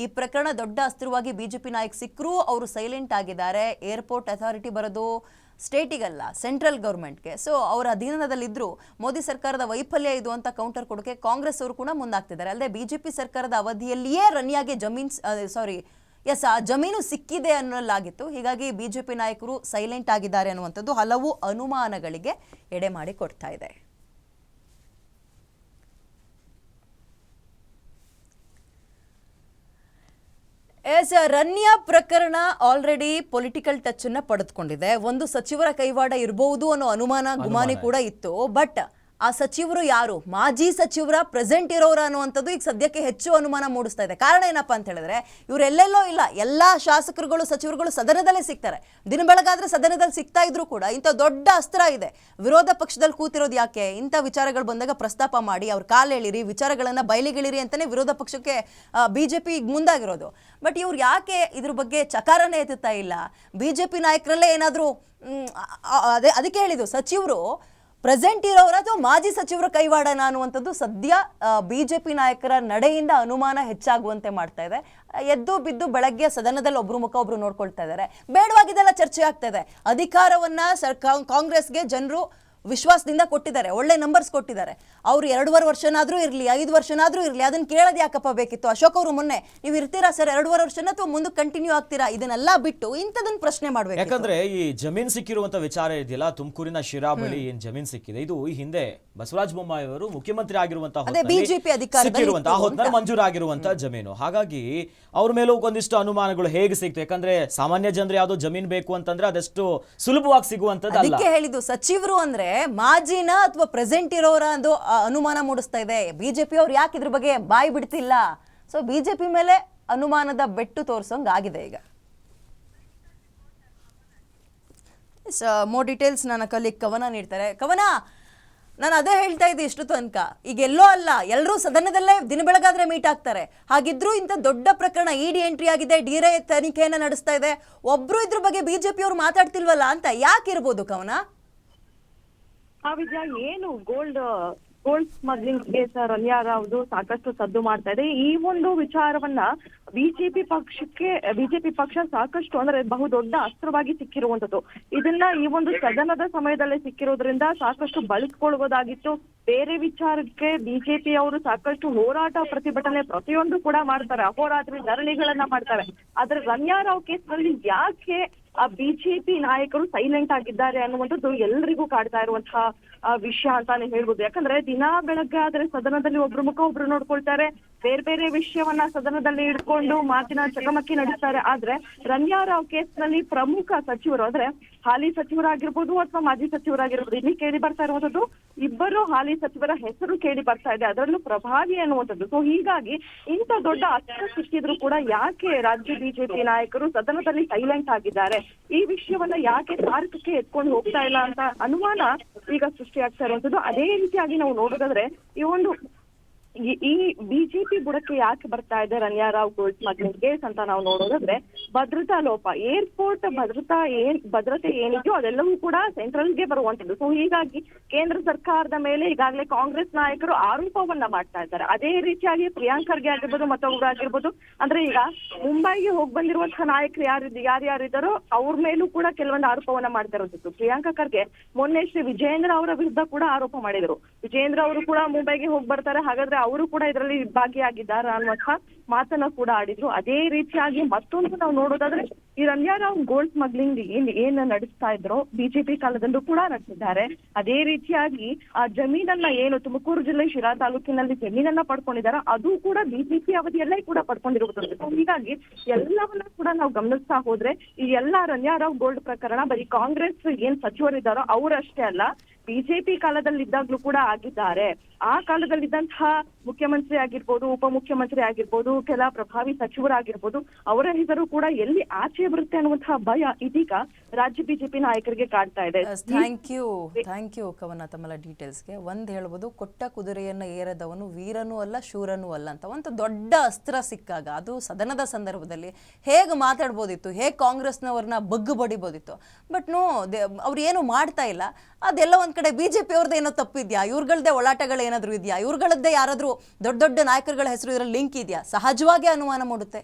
ಈ ಪ್ರಕರಣ ದೊಡ್ಡ ಅಸ್ತ್ರವಾಗಿ ಬಿಜೆಪಿ ನಾಯಕ್ ಸಿಕ್ಕರೂ ಅವರು ಸೈಲೆಂಟ್ ಆಗಿದ್ದಾರೆ. ಏರ್ಪೋರ್ಟ್ ಅಥಾರಿಟಿ ಬರೋದು ಸ್ಟೇಟಿಗಲ್ಲ ಸೆಂಟ್ರಲ್ ಗೌರ್ಮೆಂಟ್ಗೆ ಸೊ ಅವರ ಅಧೀನದಲ್ಲಿದ್ದರೂ ಮೋದಿ ಸರ್ಕಾರದ ವೈಫಲ್ಯ ಇದು ಅಂತ ಕೌಂಟರ್ ಕೊಡೋಕೆ ಕಾಂಗ್ರೆಸ್ ಅವರು ಕೂಡ ಮುಂದಾಗ್ತಿದ್ದಾರೆ. ಅಲ್ಲದೆ ಬಿಜೆಪಿ ಸರ್ಕಾರದ ಅವಧಿಯಲ್ಲಿಯೇ ರನ್ಯಾಗೆ ಜಮೀನ್ ಸಾರಿ ಎಸ್ ಆ ಜಮೀನು ಸಿಕ್ಕಿದೆ ಅನ್ನಲಾಗಿತ್ತು ಹೀಗಾಗಿ ಬಿಜೆಪಿ ನಾಯಕರು ಸೈಲೆಂಟ್ ಆಗಿದ್ದಾರೆ ಅನ್ನುವಂಥದ್ದು ಹಲವು ಅನುಮಾನಗಳಿಗೆ ಎಡೆ ಮಾಡಿ ಕೊಡ್ತಾ ಇದೆ. ಎಸ್ ರನ್ಯ ಪ್ರಕರಣ ಆಲ್ರೆಡಿ ಪೊಲಿಟಿಕಲ್ ಟಚ್ ಅನ್ನ ಪಡೆದುಕೊಂಡಿದೆ. ಒಂದು ಸಚಿವರ ಕೈವಾಡ ಇರಬಹುದು ಅನ್ನೋ ಅನುಮಾನ ಗುಮಾನಿ ಕೂಡ ಇತ್ತು. ಬಟ್ ಆ ಸಚಿವರು ಯಾರು? ಮಾಜಿ ಸಚಿವರ ಪ್ರೆಸೆಂಟ್ ಇರೋರ ಅನ್ನುವಂಥದ್ದು ಈಗ ಸದ್ಯಕ್ಕೆ ಹೆಚ್ಚು ಅನುಮಾನ ಮೂಡಿಸ್ತಾ ಇದೆ. ಕಾರಣ ಏನಪ್ಪ ಅಂತ ಹೇಳಿದ್ರೆ ಇವರೆಲ್ಲೆಲ್ಲೋ ಇಲ್ಲ, ಎಲ್ಲ ಶಾಸಕರುಗಳು, ಸಚಿವರುಗಳು ಸದನದಲ್ಲೇ ಸಿಗ್ತಾರೆ. ದಿನ ಬೆಳಗಾದ್ರೆ ಸದನದಲ್ಲಿ ಸಿಗ್ತಾ ಇದ್ರು ಕೂಡ ಇಂಥ ದೊಡ್ಡ ಅಸ್ತ್ರ ಇದೆ. ವಿರೋಧ ಪಕ್ಷದಲ್ಲಿ ಕೂತಿರೋದು ಯಾಕೆ? ಇಂಥ ವಿಚಾರಗಳು ಬಂದಾಗ ಪ್ರಸ್ತಾಪ ಮಾಡಿ, ಅವ್ರ ಕಾಲೆಳಿರಿ ವಿಚಾರಗಳನ್ನ ಬಯಲಿಗಿಳಿರಿ ಅಂತಲೇ ವಿರೋಧ ಪಕ್ಷಕ್ಕೆ ಬಿಜೆಪಿ ಈಗ ಮುಂದಾಗಿರೋದು. ಬಟ್ ಇವ್ರು ಯಾಕೆ ಇದ್ರ ಬಗ್ಗೆ ಚಕಾರನೇ ಎತ್ತುತ್ತಾ ಇಲ್ಲ? ಬಿಜೆಪಿ ನಾಯಕರಲ್ಲೇ ಏನಾದರೂ ಅದೇ, ಅದಕ್ಕೆ ಹೇಳಿದ್ದು, ಸಚಿವರು ಪ್ರೆಸೆಂಟ್ ಇರೋರ ಅಥವಾ ಮಾಜಿ ಸಚಿವರ ಕೈವಾಡನ ಅನ್ನುವಂಥದ್ದು ಸದ್ಯ ಬಿಜೆಪಿ ನಾಯಕರ ನಡೆಯಿಂದ ಅನುಮಾನ ಹೆಚ್ಚಾಗುವಂತೆ ಮಾಡ್ತಾ ಇದೆ. ಎದ್ದು ಬಿದ್ದು ಬೆಳಗ್ಗೆ ಸದನದಲ್ಲಿ ಒಬ್ರು ಮುಖ ಒಬ್ರು ನೋಡ್ಕೊಳ್ತಾ ಇದ್ದಾರೆ. ಬೇಡವಾಗಿದ್ದೆಲ್ಲ ಚರ್ಚೆ ಆಗ್ತಾ ಇದೆ. ಅಧಿಕಾರವನ್ನ ಸರ್ ಕಾಂಗ್ರೆಸ್ಗೆ ಜನರು ವಿಶ್ವಾಸದಿಂದ ಕೊಟ್ಟಿದ್ದಾರೆ ಒಳ್ಳೆ ನಂಬರ್ಸ್ ಕೊಟ್ಟಿದ್ದಾರೆ. ಅವರು ಎರಡೂವರೆ ವರ್ಷನಾದರೂ ಇರಲಿ ಐದು ವರ್ಷನಾದರೂ ಇರಲಿ ಅದನ್ನು ಕೇಳೋದು ಯಾಕಪ್ಪ ಬೇಕಿತ್ತು? ಅಶೋಕ್ ಅವರು ಮೊನ್ನೆ ನೀವು ಇರ್ತೀರಾ ಸರ್ ಎರಡೂವರೆ ವರ್ಷನ ಅಥವಾ ಮುಂದೆ ಕಂಟಿನ್ಯೂ ಆಗ್ತೀರಾ? ಇದನ್ನೆಲ್ಲ ಬಿಟ್ಟು ಇಂಥದನ್ನು ಪ್ರಶ್ನೆ ಮಾಡಬೇಕು. ಯಾಕಂದ್ರೆ ಈ ಜಮೀನ್ ಸಿಕ್ಕಿರುವಂತ ವಿಚಾರ ಇದೆಯಲ್ಲ ತುಮಕೂರಿನ ಶಿರಾ ಬಳಿ ಏನ್ ಜಮೀನ್ ಸಿಕ್ಕಿದೆ? ಇದು ಈ ಹಿಂದೆ ಬಸವರಾಜ ಬೊಮ್ಮಾಯಿ ಅವರು ಮುಖ್ಯಮಂತ್ರಿ ಆಗಿರುವಂತಹ ಬಿಜೆಪಿ ಸಿಕ್ಕಿರುವಂತಹ ಅಧಿಕಾರದಲ್ಲಿ ಸಿಕ್ಕಿರುವಂತ ಆ ಮಂಜೂರಾಗಿರುವಂತ ಜಮೀನು. ಹಾಗಾಗಿ ಅವ್ರ ಮೇಲೂ ಒಂದಿಷ್ಟು ಅನುಮಾನಗಳು ಹೇಗೆ ಸಿಕ್ತು? ಯಾಕಂದ್ರೆ ಸಾಮಾನ್ಯ ಜನರು ಯಾವ್ದೋ ಜಮೀನ್ ಬೇಕು ಅಂತಂದ್ರೆ ಅದಷ್ಟು ಸುಲಭವಾಗಿ ಸಿಗುವಂತದ್ದು ಅದಕ್ಕೆ ಹೇಳಿದ್ದು ಸಚಿವರು ಅಂದ್ರೆ ಮಾಜಿನ ಅಥವಾ ಪ್ರೆಸೆಂಟ್ ಇರೋರ ಒಂದು ಅನುಮಾನ ಮೂಡಿಸ್ತಾ ಇದೆ. ಬಿಜೆಪಿ ಅವ್ರು ಯಾಕೆ ಇದ್ರ ಬಗ್ಗೆ ಬಾಯಿ ಬಿಡ್ತಿಲ್ಲ? ಸೊ ಬಿಜೆಪಿ ಮೇಲೆ ಅನುಮಾನದ ಬೆಟ್ಟು ತೋರಿಸೋಂಗ್ ಆಗಿದೆ ಈಗ. ಮೋರ್ ಡೀಟೇಲ್ಸ್ ನನ್ನ ಕಲ್ಲಿ ಕವನ ನೀಡ್ತಾರೆ. ಕವನ, ನಾನು ಅದೇ ಹೇಳ್ತಾ ಇದ್ದೆ ಇಷ್ಟು ತನಕ. ಈಗ ಎಲ್ಲೋ ಅಲ್ಲ ಎಲ್ಲರೂ ಸದನದಲ್ಲೇ ದಿನ ಬೆಳಗಾದ್ರೆ ಮೀಟ್ ಆಗ್ತಾರೆ. ಹಾಗಿದ್ರೂ ಇಂಥ ದೊಡ್ಡ ಪ್ರಕರಣ ಇಡಿ ಎಂಟ್ರಿ ಆಗಿದೆ ಡಿರೆ ತನಿಖೆಯನ್ನು ನಡೆಸ್ತಾ ಇದೆ. ಒಬ್ರು ಇದ್ರ ಬಗ್ಗೆ ಬಿಜೆಪಿ ಅವ್ರು ಮಾತಾಡ್ತಿಲ್ವಲ್ಲ ಅಂತ ಯಾಕಿರ್ಬೋದು ಕವನ? ಆ ವಿದ್ಯಾ ಏನು ಗೋಲ್ಡ್ ಗೋಲ್ಡ್ ಸ್ಮಗ್ಲಿಂಗ್ ರನ್ಯಾ ರಾವ್ದು ಸಾಕಷ್ಟು ಸದ್ದು ಮಾಡ್ತಾ ಇದೆ. ಈ ಒಂದು ವಿಚಾರವನ್ನ ಬಿಜೆಪಿ ಪಕ್ಷಕ್ಕೆ ಬಿಜೆಪಿ ಪಕ್ಷ ಸಾಕಷ್ಟು ಅಂದ್ರೆ ಬಹುದೊಡ್ಡ ಅಸ್ತ್ರವಾಗಿ ಸಿಕ್ಕಿರುವಂತದ್ದು ಇದನ್ನ ಈ ಒಂದು ಸದನದ ಸಮಯದಲ್ಲೇ ಸಿಕ್ಕಿರೋದ್ರಿಂದ ಸಾಕಷ್ಟು ಬಳಸ್ಕೊಳ್ಬೋದಾಗಿತ್ತು. ಬೇರೆ ವಿಚಾರಕ್ಕೆ ಬಿಜೆಪಿ ಅವರು ಸಾಕಷ್ಟು ಹೋರಾಟ ಪ್ರತಿಭಟನೆ ಪ್ರತಿಯೊಂದು ಕೂಡ ಮಾಡ್ತಾರೆ. ಅಹೋರಾತ್ರಿ ಧರಣಿಗಳನ್ನ ಮಾಡ್ತಾರೆ. ಆದ್ರೆ ರಮ್ಯಾ ರಾವ್ ಕೇಸ್ನಲ್ಲಿ ಯಾಕೆ ಆ ಬಿಜೆಪಿ ನಾಯಕರು ಸೈಲೆಂಟ್ ಆಗಿದ್ದಾರೆ ಅನ್ನುವಂಥದ್ದು ಎಲ್ಲರಿಗೂ ಕಾಡ್ತಾ ಇರುವಂತಹ ವಿಷಯ ಅಂತಾನೆ ಹೇಳ್ಬೋದು. ಯಾಕಂದ್ರೆ ದಿನಾ ಬೆಳಗ್ಗೆ ಆದ್ರೆ ಸದನದಲ್ಲಿ ಒಬ್ರು ಮುಖ ಒಬ್ರು ನೋಡ್ಕೊಳ್ತಾರೆ. ಬೇರೆ ಬೇರೆ ವಿಷಯವನ್ನ ಸದನದಲ್ಲಿ ಇಟ್ಕೊಂಡು ಮಾತಿನ ಚಕಮಕಿ ನಡೆಸ್ತಾರೆ. ಆದ್ರೆ ರಮ್ಯಾ ರಾವ್ ಕೇಸ್ನಲ್ಲಿ ಪ್ರಮುಖ ಸಚಿವರು ಅಂದ್ರೆ ಹಾಲಿ ಸಚಿವರಾಗಿರ್ಬೋದು ಅಥವಾ ಮಾಜಿ ಸಚಿವರಾಗಿರ್ಬೋದು, ಇಲ್ಲಿ ಕೇಳಿ ಬರ್ತಾ ಇರುವಂತದ್ದು ಇಬ್ಬರು ಹಾಲಿ ಸಚಿವರ ಹೆಸರು ಕೇಳಿ ಬರ್ತಾ ಇದೆ. ಅದರಲ್ಲೂ ಪ್ರಭಾವಿ ಅನ್ನುವಂಥದ್ದು. ಸೊ ಹೀಗಾಗಿ ಇಂಥ ದೊಡ್ಡ ಅಸ್ತ್ರ ಸಿಕ್ಕಿದ್ರು ಕೂಡ ಯಾಕೆ ರಾಜ್ಯ ಬಿಜೆಪಿ ನಾಯಕರು ಸದನದಲ್ಲಿ ಸೈಲೆಂಟ್ ಆಗಿದ್ದಾರೆ? ಈ ವಿಷಯವನ್ನ ಯಾಕೆ ತಾರಕಕ್ಕೆ ಎತ್ಕೊಂಡು ಹೋಗ್ತಾ ಇಲ್ಲ ಅಂತ ಅನುಮಾನ ಈಗ ಸೃಷ್ಟಿಯಾಗ್ತಾ ಇರುವಂತದ್ದು. ಅದೇ ರೀತಿಯಾಗಿ ನಾವು ನೋಡೋದಾದ್ರೆ ಈ ಒಂದು ಈ- ಬಿಜೆಪಿ ಬುಡಕ್ಕೆ ಯಾಕೆ ಬರ್ತಾ ಇದೆ Ranya Rao gold smuggling case ಅಂತ ನಾವು ನೋಡೋದಾದ್ರೆ ಭದ್ರತಾ ಲೋಪ ಏರ್ಪೋರ್ಟ್ ಭದ್ರತಾ ಏನ್, ಭದ್ರತೆ ಏನಿದೆಯೋ ಅದೆಲ್ಲವೂ ಕೂಡ ಸೆಂಟ್ರಲ್ಗೆ ಬರುವಂತದ್ದು ಸೊ ಹೀಗಾಗಿ ಕೇಂದ್ರ ಸರ್ಕಾರದ ಮೇಲೆ ಈಗಾಗಲೇ ಕಾಂಗ್ರೆಸ್ ನಾಯಕರು ಆರೋಪವನ್ನ ಮಾಡ್ತಾ ಇದ್ದಾರೆ. ಅದೇ ರೀತಿಯಾಗಿ ಪ್ರಿಯಾಂಕ್ ಖರ್ಗೆ ಆಗಿರ್ಬೋದು ಮತ್ತೊಬ್ಬರು ಆಗಿರ್ಬೋದು, ಅಂದ್ರೆ ಈಗ ಮುಂಬೈಗೆ ಹೋಗಿ ಬಂದಿರುವಂತಹ ನಾಯಕರು ಯಾರು ಯಾರ್ಯಾರಿದ್ದಾರೋ ಅವ್ರ ಮೇಲೂ ಕೂಡ ಕೆಲವೊಂದು ಆರೋಪವನ್ನ ಮಾಡ್ತಾ ಇರೋದಿತ್ತು ಪ್ರಿಯಾಂಕಾ ಖರ್ಗೆ ಮೊನ್ನೆ ಶ್ರೀ ವಿಜೇಂದ್ರ ಅವರ ವಿರುದ್ಧ ಕೂಡ ಆರೋಪ ಮಾಡಿದರು. ವಿಜೇಂದ್ರ ಅವರು ಕೂಡ ಮುಂಬೈಗೆ ಹೋಗಿ ಬರ್ತಾರೆ, ಹಾಗಾದ್ರೆ ಅವರು ಕೂಡ ಇದರಲ್ಲಿ ಭಾಗಿಯಾಗಿದ್ದಾರೆ ಅನ್ನುವಂತಹ ಮಾತನ್ನ ಕೂಡ ಆಡಿದ್ರು. ಅದೇ ರೀತಿಯಾಗಿ ಮತ್ತೊಂದು ನಾವು ನೋಡೋದಾದ್ರೆ ಈ ರಮ್ಯಾ ರಾವ್ ಗೋಲ್ಡ್ ಸ್ಮಗ್ಲಿಂಗ್ ಏನ್ ಏನ್ ನಡೆಸ್ತಾ ಇದ್ರು ಬಿಜೆಪಿ ಕಾಲದಲ್ಲೂ ಕೂಡ ನಡೆಸಿದ್ದಾರೆ. ಅದೇ ರೀತಿಯಾಗಿ ಆ ಜಮೀನನ್ನ ಏನು ತುಮಕೂರು ಜಿಲ್ಲೆ ಶಿರಾ ತಾಲೂಕಿನಲ್ಲಿ ಜಮೀನನ್ನ ಪಡ್ಕೊಂಡಿದ್ದಾರೆ ಅದು ಕೂಡ ಬಿಜೆಪಿ ಅವಧಿಯಲ್ಲೇ ಕೂಡ ಪಡ್ಕೊಂಡಿರುವುದು ಹೀಗಾಗಿ ಎಲ್ಲವನ್ನ ಕೂಡ ನಾವು ಗಮನಿಸ್ತಾ ಹೋದ್ರೆ ಈ ಎಲ್ಲಾ ರಮ್ಯಾ ರಾವ್ ಗೋಲ್ಡ್ ಪ್ರಕರಣ ಬರೀ ಕಾಂಗ್ರೆಸ್ ಏನ್ ಸಚಿವರಿದ್ದಾರೋ ಅವರಷ್ಟೇ ಅಲ್ಲ, ಬಿಜೆಪಿ ಕಾಲದಲ್ಲಿ ಇದ್ದಾಗ್ಲೂ ಕೂಡ ಆಗಿದ್ದಾರೆ. ಆ ಕಾಲದಲ್ಲಿದ್ದಂತಹ ಮುಖ್ಯಮಂತ್ರಿ ಆಗಿರ್ಬೋದು, ಉಪಮುಖ್ಯಮಂತ್ರಿ ಆಗಿರ್ಬೋದು, ಕೆಲ ಪ್ರಭಾವಿ ಸಚಿವರಾಗಿರ್ಬೋದು, ಅವರ ಹೆಸರು ಕೂಡ ಎಲ್ಲಿ ಆಚೆ ಪರೀಕ್ಷೆ ಬರುತ್ತೆ ಅನ್ನುವಂತಹ ಭಯ ಇದೀಗ ರಾಜ್ಯ ಬಿಜೆಪಿ ನಾಯಕರಿಗೆ ಕಾಡ್ತಾ ಇದೆ. ಥ್ಯಾಂಕ್ ಯು ಥ್ಯಾಂಕ್ ಯು ಕವನ ತಮ್ಮಲ್ಲ ಡೀಟೇಲ್ಸ್ಗೆ ಒಂದು ಹೇಳ್ಬೋದು ಕೊಟ್ಟ ಕುದುರೆಯನ್ನು ಏರದವನು ವೀರನೂ ಅಲ್ಲ ಶೂರನೂ ಅಲ್ಲ ಅಂತ. ಒಂದು ದೊಡ್ಡ ಅಸ್ತ್ರ ಸಿಕ್ಕಾಗ ಅದು ಸದನದ ಸಂದರ್ಭದಲ್ಲಿ ಹೇಗೆ ಮಾತಾಡ್ಬೋದಿತ್ತು ಹೇಗೆ ಕಾಂಗ್ರೆಸ್ನವ್ರನ್ನ ಬಗ್ಗು ಬಡಿಬೋದಿತ್ತು ಬಟ್ ನೋ ಅವ್ರು ಏನು ಮಾಡ್ತಾ ಇಲ್ಲ. ಅದೆಲ್ಲ ಒಂದು ಕಡೆ ಬಿ ಜೆ ಪಿ ಅವ್ರದ್ದು ಏನೋ ತಪ್ಪಿದ್ಯಾ ಇವ್ರಗಳದ್ದೇ ಒಳಾಟಗಳು ಏನಾದರೂ ಇದೆಯಾ? ಇವ್ರಗಳದ್ದೇ ಯಾರಾದರೂ ದೊಡ್ಡ ದೊಡ್ಡ ನಾಯಕರುಗಳ ಹೆಸರು ಇದರಲ್ಲಿ ಲಿಂಕ್ ಇದೆಯಾ? ಸಹಜವಾಗಿ ಅನುಮಾನ ಮೂಡುತ್ತೆ.